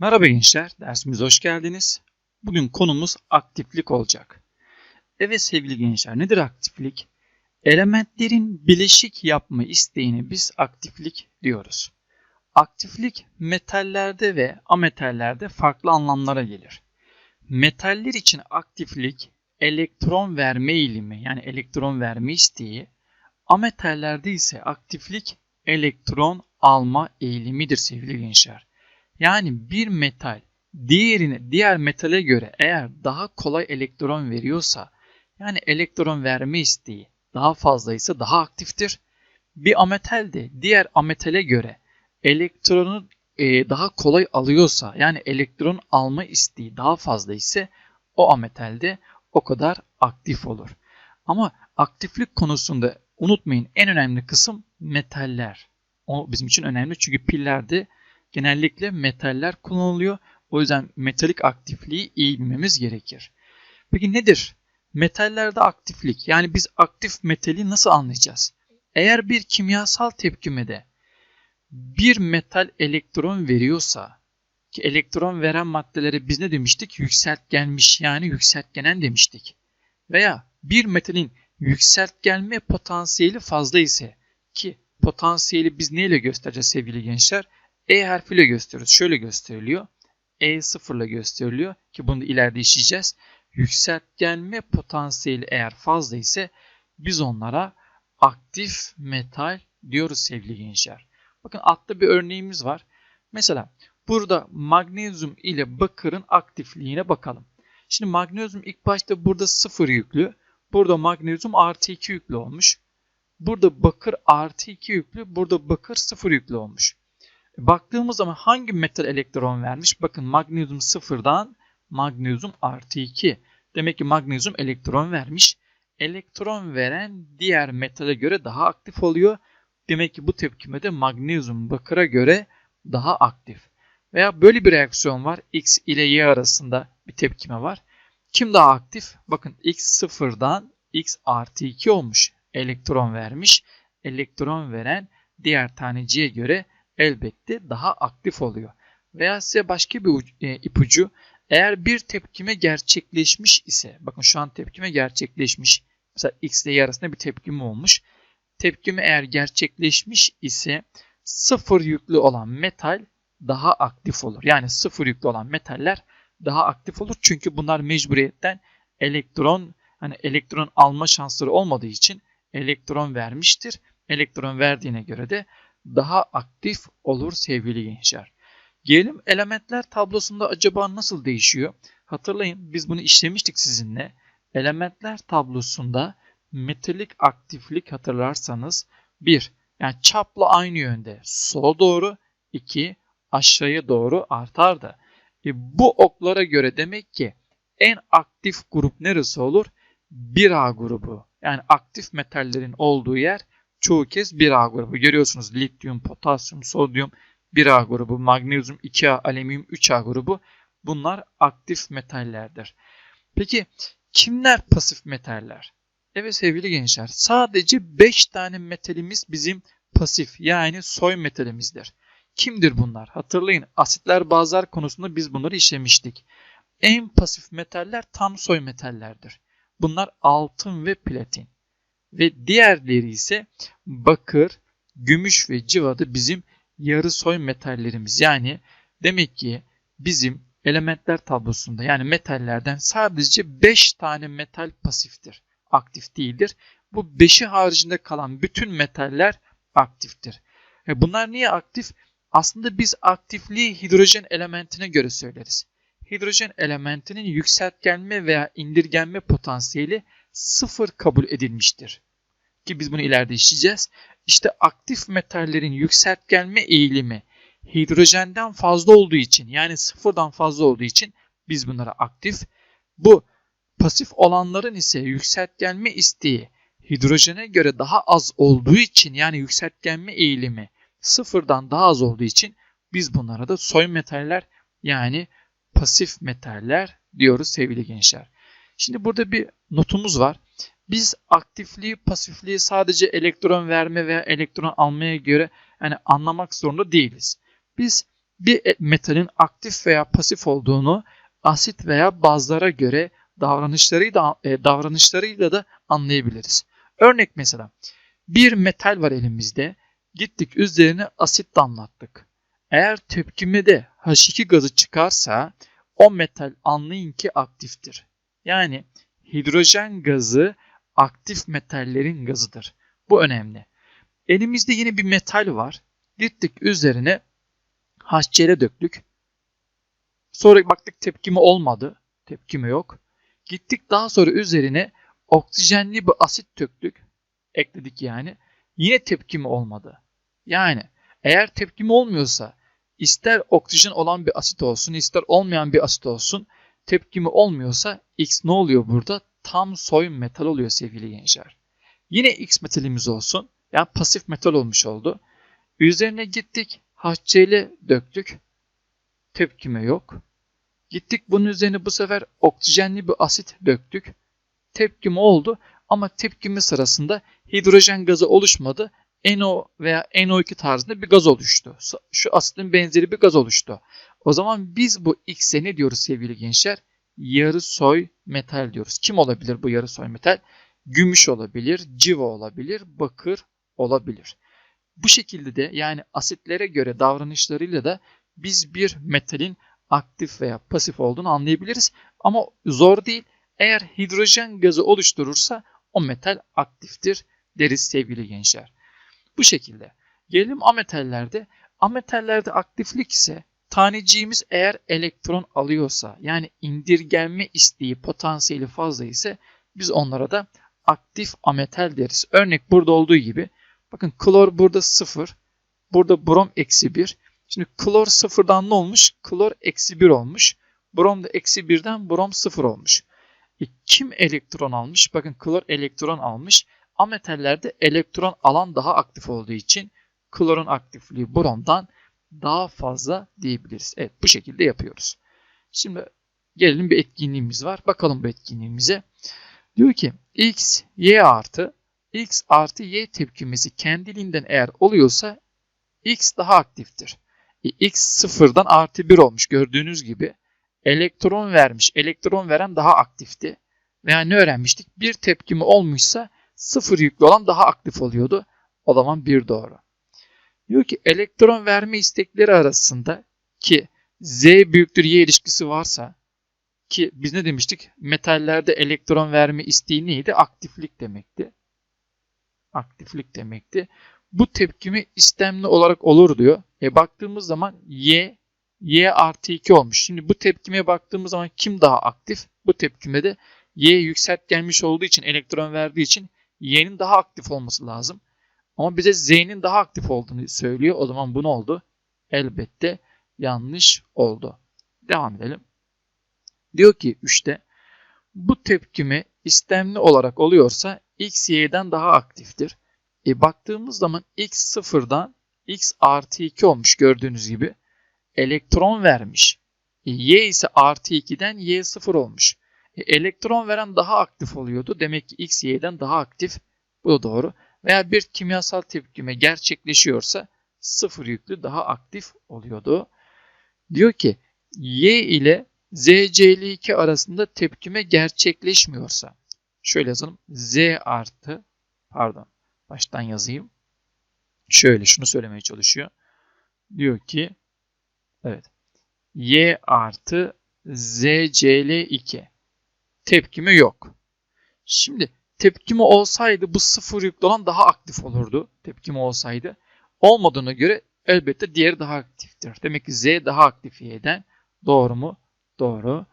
Merhaba gençler, dersimize hoş geldiniz. Bugün konumuz aktiflik olacak. Evet sevgili gençler, nedir aktiflik? Elementlerin bileşik yapma isteğini biz aktiflik diyoruz. Aktiflik metallerde ve ametallerde farklı anlamlara gelir. Metaller için aktiflik elektron verme eğilimi yani elektron verme isteği, ametallerde ise aktiflik elektron alma eğilimidir sevgili gençler. Yani bir metal diğerine diğer metale göre eğer daha kolay elektron veriyorsa yani elektron verme isteği daha fazlaysa daha aktiftir. Bir ametal de diğer ametale göre elektronu e, daha kolay alıyorsa yani elektron alma isteği daha fazla ise o ametalde o kadar aktif olur. Ama aktiflik konusunda unutmayın en önemli kısım metaller. O bizim için önemli çünkü pillerde genellikle metaller kullanılıyor. O yüzden metalik aktifliği iyi bilmemiz gerekir. Peki nedir? Metallerde aktiflik yani biz aktif metali nasıl anlayacağız? Eğer bir kimyasal tepkimede bir metal elektron veriyorsa ki elektron veren maddelere biz ne demiştik? Yükseltgenmiş yani yükseltgenen demiştik. Veya bir metalin yükseltgelme potansiyeli fazla ise ki potansiyeli biz neyle göstereceğiz sevgili gençler? E harfiyle gösteriyoruz. Şöyle gösteriliyor. E sıfırla gösteriliyor ki bunu ileride işleyeceğiz. Yükseltgenme potansiyeli eğer fazla ise biz onlara aktif metal diyoruz sevgili gençler. Bakın altta bir örneğimiz var. Mesela burada magnezyum ile bakırın aktifliğine bakalım. Şimdi magnezyum ilk başta burada sıfır yüklü. Burada magnezyum artı 2 yüklü olmuş. Burada bakır artı 2 yüklü. Burada bakır sıfır yüklü olmuş. Baktığımız zaman hangi metal elektron vermiş? Bakın magnezyum sıfırdan magnezyum artı 2. Demek ki magnezyum elektron vermiş. Elektron veren diğer metale göre daha aktif oluyor. Demek ki bu tepkimede magnezyum bakıra göre daha aktif. Veya böyle bir reaksiyon var. X ile Y arasında bir tepkime var. Kim daha aktif? Bakın X sıfırdan X artı 2 olmuş. Elektron vermiş. Elektron veren diğer taneciye göre elbette daha aktif oluyor. Veya size başka bir e, ipucu eğer bir tepkime gerçekleşmiş ise bakın şu an tepkime gerçekleşmiş. Mesela X ile Y arasında bir tepkime olmuş. Tepkime eğer gerçekleşmiş ise sıfır yüklü olan metal daha aktif olur. Yani sıfır yüklü olan metaller daha aktif olur. Çünkü bunlar mecburiyetten elektron hani elektron alma şansları olmadığı için elektron vermiştir. Elektron verdiğine göre de daha aktif olur sevgili gençler. Gelelim elementler tablosunda acaba nasıl değişiyor? Hatırlayın biz bunu işlemiştik sizinle. Elementler tablosunda metalik aktiflik hatırlarsanız 1. Yani çapla aynı yönde sola doğru 2. Aşağıya doğru artardı. E, bu oklara göre demek ki en aktif grup neresi olur? 1A grubu. Yani aktif metallerin olduğu yer çoğu kez 1A grubu. Görüyorsunuz lityum, potasyum, sodyum 1A grubu, magnezyum 2A, alüminyum 3A grubu. Bunlar aktif metallerdir. Peki kimler pasif metaller? Evet sevgili gençler sadece 5 tane metalimiz bizim pasif yani soy metalimizdir. Kimdir bunlar? Hatırlayın asitler bazlar konusunda biz bunları işlemiştik. En pasif metaller tam soy metallerdir. Bunlar altın ve platin ve diğerleri ise bakır, gümüş ve cıvada bizim yarı soy metallerimiz. Yani demek ki bizim elementler tablosunda yani metallerden sadece 5 tane metal pasiftir. Aktif değildir. Bu 5'i haricinde kalan bütün metaller aktiftir. E bunlar niye aktif? Aslında biz aktifliği hidrojen elementine göre söyleriz. Hidrojen elementinin yükseltgenme veya indirgenme potansiyeli sıfır kabul edilmiştir ki biz bunu ileride işleyeceğiz. İşte aktif metallerin yükseltgelme eğilimi hidrojenden fazla olduğu için yani sıfırdan fazla olduğu için biz bunlara aktif. Bu pasif olanların ise yükseltgelme isteği hidrojene göre daha az olduğu için yani yükseltgenme eğilimi sıfırdan daha az olduğu için biz bunlara da soy metaller yani pasif metaller diyoruz sevgili gençler. Şimdi burada bir notumuz var. Biz aktifliği, pasifliği sadece elektron verme veya elektron almaya göre yani anlamak zorunda değiliz. Biz bir e- metalin aktif veya pasif olduğunu asit veya bazlara göre davranışlarıyla, e, davranışlarıyla da anlayabiliriz. Örnek mesela bir metal var elimizde. Gittik üzerine asit damlattık. Eğer tepkimede H2 gazı çıkarsa o metal anlayın ki aktiftir. Yani hidrojen gazı aktif metallerin gazıdır. Bu önemli. Elimizde yine bir metal var. Gittik üzerine HCl döktük. Sonra baktık tepkime olmadı. Tepkime yok. Gittik daha sonra üzerine oksijenli bir asit döktük. Ekledik yani. Yine tepkime olmadı. Yani eğer tepkime olmuyorsa ister oksijen olan bir asit olsun ister olmayan bir asit olsun tepkimi olmuyorsa X ne oluyor burada? Tam soy metal oluyor sevgili gençler. Yine X metalimiz olsun. Yani pasif metal olmuş oldu. Üzerine gittik HCl döktük. Tepkime yok. Gittik bunun üzerine bu sefer oksijenli bir asit döktük. Tepkime oldu ama tepkime sırasında hidrojen gazı oluşmadı. NO veya NO2 tarzında bir gaz oluştu. Şu asitin benzeri bir gaz oluştu. O zaman biz bu X'e ne diyoruz sevgili gençler? Yarı soy metal diyoruz. Kim olabilir bu yarı soy metal? Gümüş olabilir, civa olabilir, bakır olabilir. Bu şekilde de yani asitlere göre davranışlarıyla da biz bir metalin aktif veya pasif olduğunu anlayabiliriz. Ama zor değil. Eğer hidrojen gazı oluşturursa o metal aktiftir deriz sevgili gençler. Bu şekilde. Gelelim ametallerde. Ametallerde aktiflik ise taneciğimiz eğer elektron alıyorsa yani indirgenme isteği potansiyeli fazla ise biz onlara da aktif ametal deriz. Örnek burada olduğu gibi bakın klor burada 0, burada brom eksi 1. Şimdi klor sıfırdan ne olmuş? Klor eksi 1 olmuş. Brom da eksi 1'den brom 0 olmuş. E, kim elektron almış? Bakın klor elektron almış. Ametallerde elektron alan daha aktif olduğu için klorun aktifliği bromdan daha fazla diyebiliriz. Evet bu şekilde yapıyoruz. Şimdi gelelim bir etkinliğimiz var. Bakalım bu etkinliğimize. Diyor ki x, y artı x artı y tepkimesi kendiliğinden eğer oluyorsa x daha aktiftir. E, x sıfırdan artı 1 olmuş gördüğünüz gibi. Elektron vermiş. Elektron veren daha aktifti. Veya ne öğrenmiştik? Bir tepkimi olmuşsa sıfır yüklü olan daha aktif oluyordu. O zaman bir doğru. Diyor ki elektron verme istekleri arasında ki Z büyüktür Y ilişkisi varsa ki biz ne demiştik? Metallerde elektron verme isteği neydi? Aktiflik demekti. Aktiflik demekti. Bu tepkimi istemli olarak olur diyor. E baktığımız zaman Y Y artı 2 olmuş. Şimdi bu tepkime baktığımız zaman kim daha aktif? Bu tepkime de Y yükselt gelmiş olduğu için elektron verdiği için Y'nin daha aktif olması lazım. Ama bize Z'nin daha aktif olduğunu söylüyor. O zaman bu ne oldu? Elbette yanlış oldu. Devam edelim. Diyor ki 3'te bu tepkime istemli olarak oluyorsa X Y'den daha aktiftir. E baktığımız zaman X sıfırdan X artı 2 olmuş gördüğünüz gibi. Elektron vermiş. E, y ise artı 2'den Y sıfır olmuş. E, elektron veren daha aktif oluyordu. Demek ki X Y'den daha aktif. Bu da doğru. Veya bir kimyasal tepkime gerçekleşiyorsa sıfır yüklü daha aktif oluyordu. Diyor ki Y ile ZCl2 arasında tepkime gerçekleşmiyorsa şöyle yazalım. Z artı pardon baştan yazayım. Şöyle şunu söylemeye çalışıyor. Diyor ki evet Y artı ZCl2 tepkime yok. Şimdi tepkime olsaydı bu sıfır yüklü olan daha aktif olurdu. Tepkime olsaydı. Olmadığına göre elbette diğeri daha aktiftir. Demek ki Z daha aktif Y'den. Doğru mu? Doğru.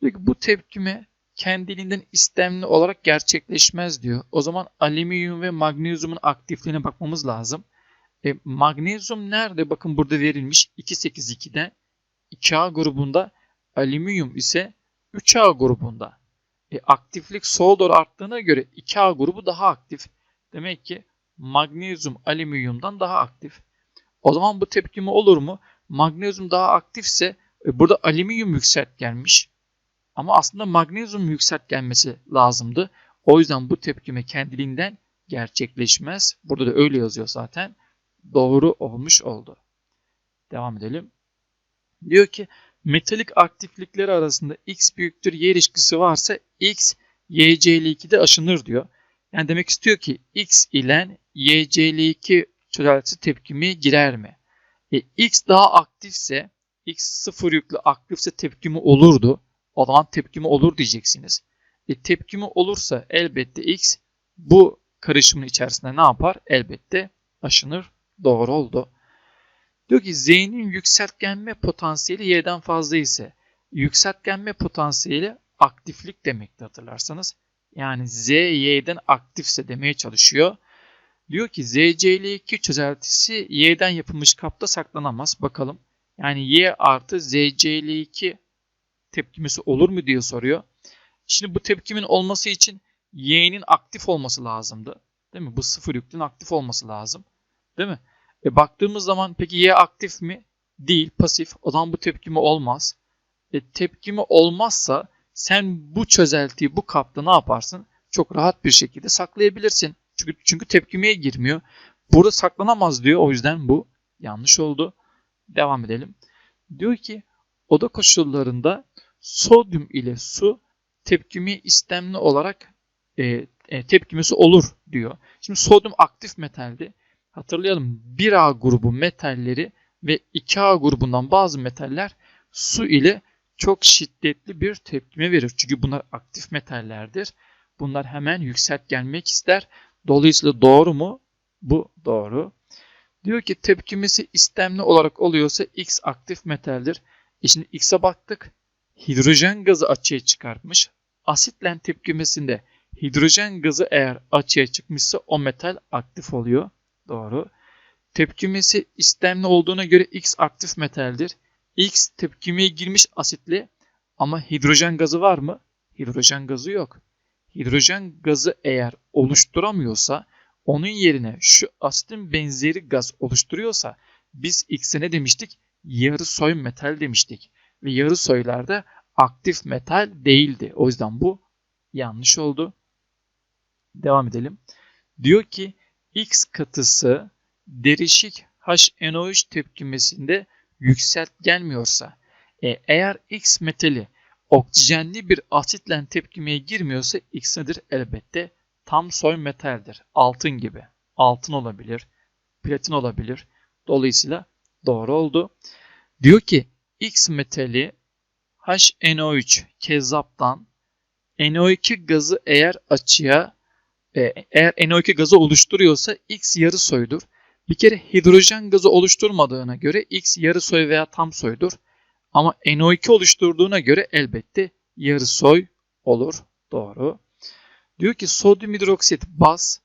Peki bu tepkime kendiliğinden istemli olarak gerçekleşmez diyor. O zaman alüminyum ve magnezyumun aktifliğine bakmamız lazım. E, magnezyum nerede? Bakın burada verilmiş 282'den 2A grubunda alüminyum ise 3A grubunda. E, aktiflik sol doğru arttığına göre 2A grubu daha aktif. Demek ki magnezyum alüminyumdan daha aktif. O zaman bu tepkime olur mu? Magnezyum daha aktifse e, burada alüminyum yükselt gelmiş. Ama aslında magnezyum yükselt gelmesi lazımdı. O yüzden bu tepkime kendiliğinden gerçekleşmez. Burada da öyle yazıyor zaten. Doğru olmuş oldu. Devam edelim. Diyor ki metalik aktiflikleri arasında x büyüktür y ilişkisi varsa x YCl2'de aşınır diyor. Yani demek istiyor ki x ile YCl2 çözeltisi tepkimeye girer mi? E, x daha aktifse x sıfır yüklü aktifse tepkimi olurdu. O zaman tepkimi olur diyeceksiniz. E, tepkimi olursa elbette x bu karışımın içerisinde ne yapar? Elbette aşınır. Doğru oldu. Diyor ki Z'nin yükseltgenme potansiyeli Y'den fazla ise yükseltgenme potansiyeli aktiflik demekti hatırlarsanız. Yani Z Y'den aktifse demeye çalışıyor. Diyor ki ZCl2 çözeltisi Y'den yapılmış kapta saklanamaz. Bakalım. Yani Y artı ZCl2 tepkimesi olur mu diye soruyor. Şimdi bu tepkimin olması için Y'nin aktif olması lazımdı. Değil mi? Bu sıfır yüklün aktif olması lazım. Değil mi? E baktığımız zaman peki Y aktif mi? Değil, pasif. O zaman bu tepkimi olmaz. E tepkimi olmazsa sen bu çözeltiyi bu kapta ne yaparsın? Çok rahat bir şekilde saklayabilirsin. Çünkü çünkü tepkimeye girmiyor. Burada saklanamaz diyor. O yüzden bu yanlış oldu. Devam edelim. Diyor ki oda koşullarında sodyum ile su tepkimi istemli olarak e, e, tepkimesi olur diyor. Şimdi sodyum aktif metaldi. Hatırlayalım 1A grubu metalleri ve 2A grubundan bazı metaller su ile çok şiddetli bir tepkime verir. Çünkü bunlar aktif metallerdir. Bunlar hemen yükseltgenmek ister. Dolayısıyla doğru mu? Bu doğru. Diyor ki tepkimesi istemli olarak oluyorsa X aktif metaldir. E şimdi X'e baktık. Hidrojen gazı açığa çıkartmış. Asitle tepkimesinde hidrojen gazı eğer açığa çıkmışsa o metal aktif oluyor. Doğru. Tepkimesi istemli olduğuna göre X aktif metaldir. X tepkimeye girmiş asitli ama hidrojen gazı var mı? Hidrojen gazı yok. Hidrojen gazı eğer oluşturamıyorsa onun yerine şu asitin benzeri gaz oluşturuyorsa biz X'e ne demiştik? Yarı soy metal demiştik. Ve yarı soylarda aktif metal değildi. O yüzden bu yanlış oldu. Devam edelim. Diyor ki X katısı derişik HNO3 tepkimesinde yükselt gelmiyorsa e, eğer X metali oksijenli bir asitle tepkimeye girmiyorsa X nedir? Elbette tam soy metaldir. Altın gibi. Altın olabilir, platin olabilir. Dolayısıyla doğru oldu. Diyor ki X metali HNO3 kezzaptan NO2 gazı eğer açığa e, eğer NO2 gazı oluşturuyorsa X yarı soydur. Bir kere hidrojen gazı oluşturmadığına göre X yarı soy veya tam soydur. Ama NO2 oluşturduğuna göre elbette yarı soy olur. Doğru. Diyor ki sodyum hidroksit baz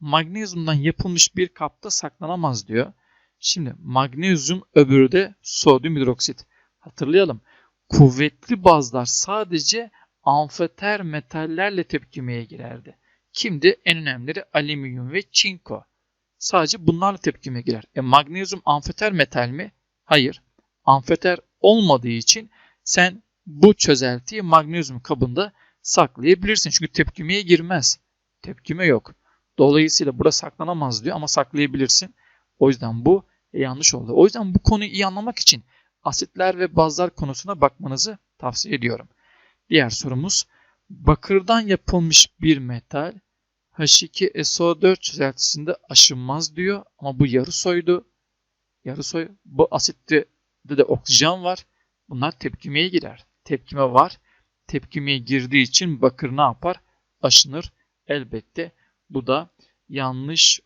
magnezyumdan yapılmış bir kapta saklanamaz diyor. Şimdi magnezyum öbürü de sodyum hidroksit. Hatırlayalım. Kuvvetli bazlar sadece amfeter metallerle tepkimeye girerdi. Kimdi? En önemlileri alüminyum ve çinko. Sadece bunlarla tepkime girer. E magnezyum amfeter metal mi? Hayır. Amfeter olmadığı için sen bu çözeltiyi magnezyum kabında saklayabilirsin. Çünkü tepkimeye girmez. Tepkime yok. Dolayısıyla burada saklanamaz diyor ama saklayabilirsin. O yüzden bu yanlış oldu. O yüzden bu konuyu iyi anlamak için asitler ve bazlar konusuna bakmanızı tavsiye ediyorum. Diğer sorumuz bakırdan yapılmış bir metal H2SO4 çözeltisinde aşınmaz diyor ama bu yarı soydu. Yarı soy bu asitte de oksijen var. Bunlar tepkimeye girer. Tepkime var. Tepkimeye girdiği için bakır ne yapar? Aşınır. Elbette bu da yanlış